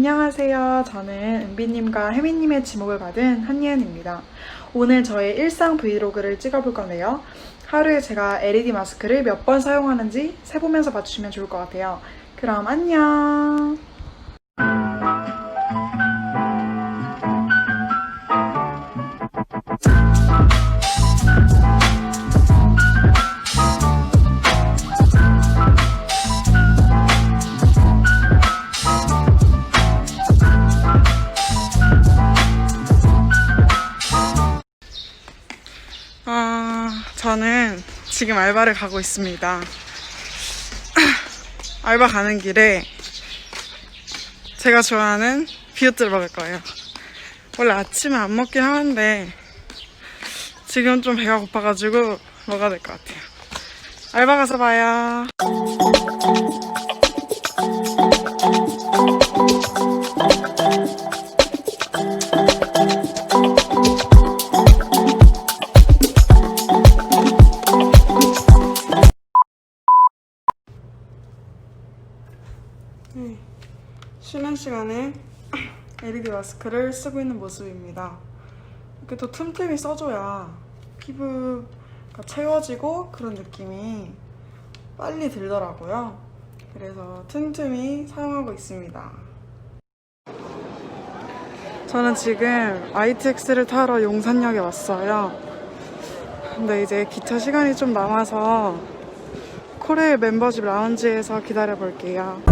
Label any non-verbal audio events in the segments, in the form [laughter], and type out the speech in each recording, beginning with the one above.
안녕하세요. 저는 은비님과 혜미님의 지목을 받은 한예은입니다. 오늘 저의 일상 브이로그를 찍어볼 건데요. 하루에 제가 LED 마스크를 몇 번 사용하는지 세보면서 봐주시면 좋을 것 같아요. 그럼 안녕! 저는 지금 알바를 가고 있습니다. [clears throat] 알바 가는 길에 제가 좋아하는 비오트를 먹을 거예요. 원래 아침에 안 먹긴 하는데 지금 좀 배가 고파가지고 먹어야 될 것 같아요. 알바 가서 봐요. 네, 쉬는 시간에 [clears throat] LED 마스크를 쓰고 있는 모습입니다. 이렇게 또 틈틈이 써줘야 피부가 채워지고 그런 느낌이 빨리 들더라고요. 그래서 틈틈이 사용하고 있습니다. 저는 지금 ITX를 타러 용산역에 왔어요. 근데 이제 기차 시간이 좀 남아서 코레일 멤버십 라운지에서 기다려 볼게요.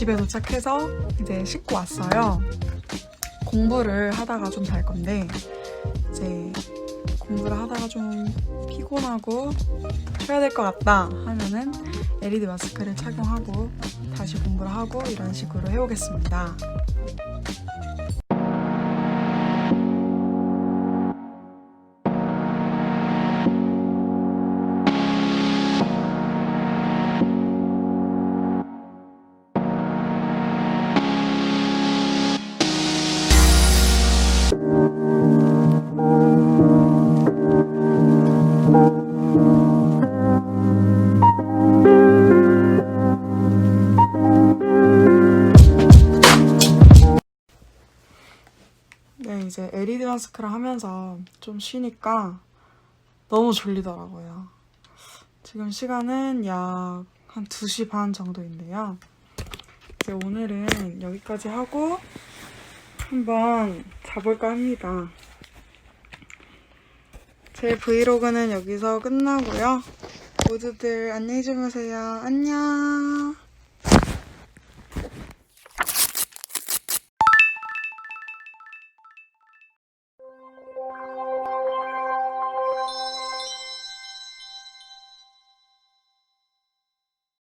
집에 도착해서 이제 씻고 왔어요. 공부를 하다가 좀 잘 건데, 이제 공부를 하다가 좀 피곤하고 쉬어야 될 것 같다 하면은 LED 마스크를 착용하고 다시 공부를 하고 이런 식으로 해오겠습니다. 이제 LED 마스크를 하면서 좀 쉬니까 너무 졸리더라고요. 지금 시간은 약 한 2시 반 정도인데요. 이제 오늘은 여기까지 하고 한번 자볼까 합니다. 제 브이로그는 여기서 끝나고요. 모두들 안녕히 주무세요. 안녕.